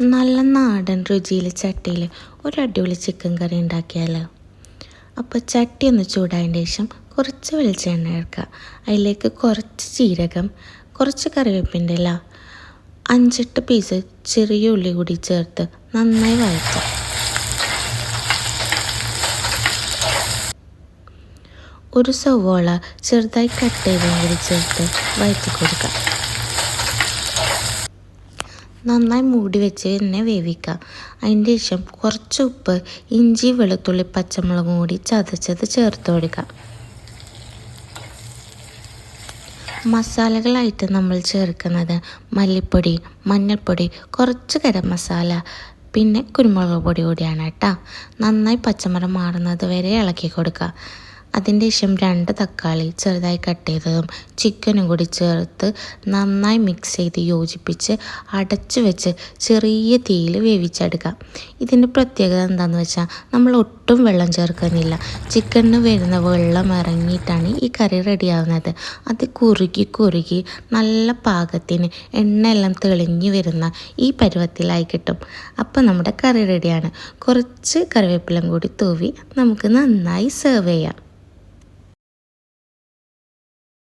നല്ല നാടൻ രുചിയിൽ ചട്ടിയിൽ ഒരു അടിപൊളി ചിക്കൻ കറി ഉണ്ടാക്കിയാലോ? അപ്പോൾ ചട്ടി ഒന്ന് ചൂടായതിന് ശേഷം കുറച്ച് വെളിച്ചെണ്ണ ചേർക്കുക. അതിലേക്ക് കുറച്ച് ജീരകം കുറച്ച് കറിവേപ്പിന്റെ ഇല അഞ്ചെട്ട് പീസ് ചെറിയ ഉള്ളി കൂടി ചേർത്ത് നന്നായി വഴറ്റുക ഒരു സവോള ചെറുതായി കട്ട് ചെയ്തും കൂടി ചേർത്ത് വഴറ്റി കൊടുക്കുക. നന്നായി മൂടി വെച്ച് തന്നെ വേവിക്കുക. അതിന്റെ ശേഷം കുറച്ച് ഉപ്പ് ഇഞ്ചി വെളുത്തുള്ളി പച്ചമുളകും കൂടി ചതച്ചത് ചേർത്ത് കൊടുക്കുക. മസാലകളായിട്ട് നമ്മൾ ചേർക്കുന്നത് മല്ലിപ്പൊടി മഞ്ഞൾപ്പൊടി കുറച്ച് ഗരം മസാല പിന്നെ കുരുമുളക് പൊടി കൂടിയാണ് കേട്ടോ. നന്നായി പച്ചമരം മാറുന്നത് വരെ ഇളക്കി കൊടുക്കുക. അതിന്റെ ശേഷം രണ്ട് തക്കാളി ചെറുതായി കട്ട് ചെയ്തതും ചിക്കനും കൂടി ചേർത്ത് നന്നായി മിക്സ് ചെയ്ത് യോജിപ്പിച്ച് അടച്ചു വെച്ച് ചെറിയ തീയിൽ വേവിച്ചെടുക്കാം. ഇതിന്റെ പ്രത്യേകത എന്താണെന്ന് വെച്ചാൽ നമ്മൾ ഒട്ടും വെള്ളം ചേർക്കുന്നില്ല. ചിക്കനിന് വരുന്ന വെള്ളം ഇറങ്ങിയിട്ടാണ് ഈ കറി റെഡിയാവുന്നത്. അത് കുറുകി കുറുകി നല്ല പാകത്തിന് എണ്ണയെല്ലാം തെളിഞ്ഞു വരുന്ന ഈ പരുവത്തിലായി കിട്ടും. അപ്പോൾ നമ്മുടെ കറി റെഡിയാണ്. കുറച്ച് കറിവേപ്പിലം കൂടി തൂവി നമുക്ക് നന്നായി സെർവ് ചെയ്യാം.